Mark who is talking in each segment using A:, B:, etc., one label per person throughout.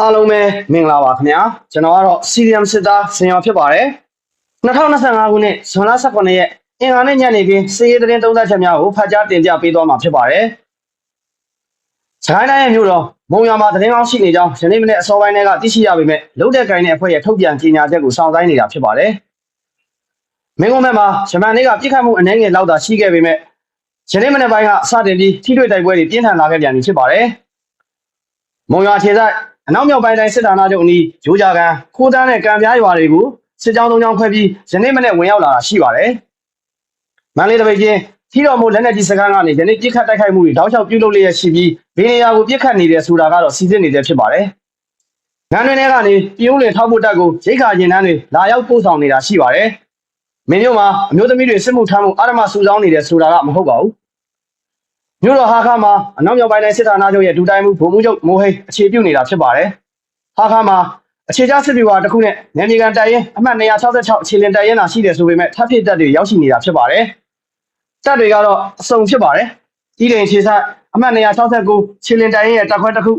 A: အားလုံးပဲမင်္ဂလာပါခင်ဗျာကျွန်တော်ကတော့ CDM စစ်သားစင်ရောဖြစ်ပါတယ်2025ခုနှစ်ဇွန်လ18ရက်အင်္ဂါနေ့ညနေခင်းစီးရီးသတင်းသုံးသပ်ချက်များကိုဖတ်ကြားတင်ပြပေးသွားမှာဖြစ်ပါတယ်စကိုင်းတိုင်းရဲ့မြို့တော်မုံရွာမှာသတင်းကောင်းရှိနေကြောင်းယနေ့မနေ့အစောပိုင်းကသိရှိရပေမဲ့လုံတဲ့ကိုင်းတဲ့အဖွဲ့ရဲ့ထုတ်ပြန်ကြေညာချက်ကိုစောင့်ဆိုင်းနေတာဖြစ်ပါတယ်မင်းကုန်းဘက်မှာဂျမန်လေးကပြစ်ခတ်မှုအနှဲငယ်လောက်သာရှိခဲ့ပေမဲ့ယနေ့မနေ့ပိုင်းကစတင်ပြီးထိတွေ့တိုက်ပွဲတွေပြင်းထန်လာခဲ့ပြန်ပြီဖြစ်ပါတယ်မုံရွာခြေဆိုင် အနောက်မြောက်ပိုင်းတိုင်းစစ်ဌာနချုပ်အနီးဂျိုးကြကန်ခိုးတန်းနဲ့ကံပြားရွာတွေကိုစစ်ကြောင်းသုံးကြောင်းခွဲပြီးယနေ့မနေ့ဝင်ရောက်လာတာရှိပါတယ်။မန္တလေးတပိတ်ချင်းထီတော်မိုးလက်နက်ကြီးစခန်းကနေယနေ့ပြစ်ခတ်တိုက်ခိုက်မှုတွေတောက်လျှောက်ပြုလုပ်လျက်ရှိပြီးဘေးနေရာကိုပြစ်ခတ်နေတယ်ဆိုတာကတော့စီစစ်နေတဲ့ဖြစ်ပါတယ်။ငန်းတွင်ထဲကနေပြင်းဦးလင်ထောက်ဖို့တက်ကိုရိတ်ခါကျင်တန်းတွေလာရောက်ပို့ဆောင်နေတာရှိပါတယ်။မင်းတို့မှာအမျိုးသမီးတွေစစ်မှုထမ်းမှုအာရမစူဆောင်းနေတယ်ဆိုတာကမဟုတ်ပါဘူး။ မြို့တော်ဟာခါမှာအနောက်မြောက်ပိုင်းတိုင်းစစ်ဌာနချုပ်ရဲ့ဒူတိုင်းမှုဗိုလ်မှူးချုပ်မိုးဟိတ်အခြေပြုနေတာဖြစ်ပါတယ်။ဟာခါမှာအခြေချစစ်ဗျူဟာတစ်ခုနဲ့နယ်မြေကန်တပ်ရင်းအမှတ်266အခြေလင်တပ်ရင်းသာရှိတယ်ဆိုပေမဲ့ထပ်ဖြစ်တပ်တွေရောက်ရှိနေတာဖြစ်ပါတယ်။တပ်တွေကတော့အစုံဖြစ်ပါတယ်။ဒီတင်အခြေချအမှတ်269ခြေလင်တပ်ရင်းရဲ့တပ်ခွဲတစ်ခု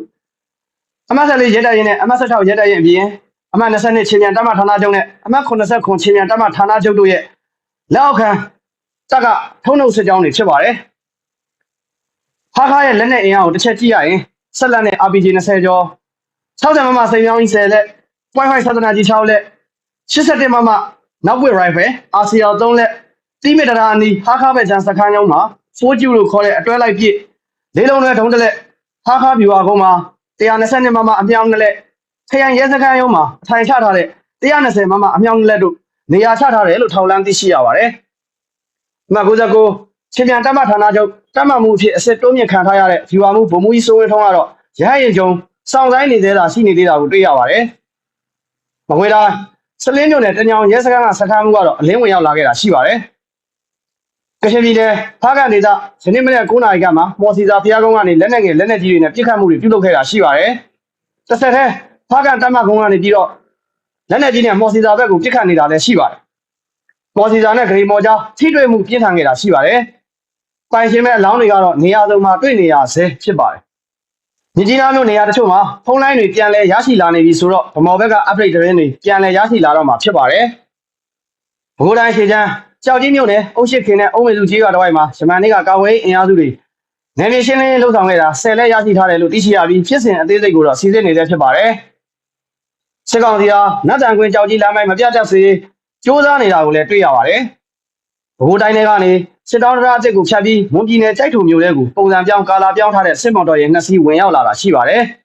A: အမှတ်14ရဲတပ်ရင်းနဲ့အမှတ်16ရဲတပ်ရင်းအပြင်အမှတ်22ခြေမြန်တပ်မဌာနချုပ်နဲ့အမှတ်89ခြေမြန်တပ်မဌာနချုပ်တို့ရဲ့လက်အောက်ခံတပ်ကထုံးနှုတ်စစ်ကြောင်းတွေဖြစ်ပါတယ်။ ဟာခါရဲ့လက်နက်အင်အားကိုတစ်ချက်ကြည့်ရရင်ဆက်လက်နဲ့ RPG 20ကျော်60မမစိန်ပြောင်းကြီး10လက် Wi-Fi သဒနာကြီး6လက်81မမနောက်ပွေ rifle RCL 3လက်တိမီတရာအနီးဟာခါဘက်ချန်စခန်းကျောင်းမှာ4ကျူလို့ခေါ်တဲ့အတွဲလိုက်ပြည့်လေးလုံးနဲ့ဒုံးတစ်လက်ဟာခါဗျူဟာကုန်းမှာ122မမအမြောက်နှစ်လက်ခရိုင်ရဲစခန်းရုံးမှာအထိုင်ချထားတဲ့120မမအမြောက်နှစ်လက်တို့နေရာချထားတယ်လို့ထောက်လန်းသိရှိရပါတယ်။အမှတ်69 ချင်းပြန်တပ်မဌာနချုပ်တပ်မမှုအဖြစ်အစစ်တိုးမြင့်ခံထားရတဲ့ဗျူဟာမှုဗိုလ်မှူးကြီးစိုးဝင်းထွန်းကတော့ရဟရင်ကျုံစောင့်ဆိုင်နေသေးတာရှိနေသေးတာကိုတွေ့ရပါတယ်။မကွေးတိုင်းစလင်းမြို့နယ်တညောင်ရဲစခန်းကစခန်းမှုကတော့အလင်းဝင်ရောက်လာခဲ့တာရှိပါတယ်။ကချင်ပြည်နယ်ဖားကန်ဒေသယနေ့မနေ့9နာရီကမှမော်စီစာဖျားကုန်းကနေလက်နက်ငယ်လက်နက်ကြီးတွေနဲ့ပြစ်ခတ်မှုတွေပြုလုပ်ခဲ့တာရှိပါတယ်။တစ်ဆက်တည်းဖားကန်တပ်မကုန်းကနေပြီးတော့လက်နက်ကြီးနဲ့မော်စီစာဘက်ကိုပြစ်ခတ်နေတာလည်းရှိပါတယ်။မော်စီစာနဲ့ဂရီမော်ကြားထိတွေ့မှုပြင်းထန်ခဲ့တာရှိပါတယ်။ ပိုင်ရှင်မဲ့အလောင်းတွေကတော့နေရာစုံမှာတွေ့နေရဆဲဖြစ်ပါတယ်။မြကြီးနားမြို့နေရာတချို့မှာဖုန်းလိုင်းတွေပြန်လည်ရရှိလာနေပြီဆိုတော့ဗမော်ဘက်က update သတင်းတွေပြန်လည်ရရှိလာတော့မှာဖြစ်ပါတယ်။ဘိုးတိုင်းရှေချမ်းကြောက်ကြီးမြို့နယ်အုတ်ရှိခင်နဲ့အုံးမေစုကြီးကတဝိုက်မှာရှမန်နေကကာဝေးအင်အားစုတွေနယ်မြေရှင်းလင်းရေးလှုပ်ဆောင်ခဲ့တာဆယ်လက်ရရှိထားတယ်လို့သိရှိရပြီးဖြစ်စဉ်အသေးစိတ်ကိုတော့စီစစ်နေသေးဖြစ်ပါတယ်။စစ်ကောင်စီဟာနတ်တန်ကွင်းကြောက်ကြီးလမ်းမိုက်မပြတ်တက်စေစ조사နေတာကိုလည်းတွေ့ရပါတယ်။ ဘိုးတိုင်းတွေကနေစစ်တောင်းတရာအစ်စ်ကိုဖြတ်ပြီးမွန်ပြည်နယ်ကြိုက်ထုံမြို့ထဲကိုပုံစံပြောင်းကာလာပြောင်းထားတဲ့စစ်မော်တော်ရဲ့နှစ်စီးဝင်ရောက်လာတာရှိပါတယ်။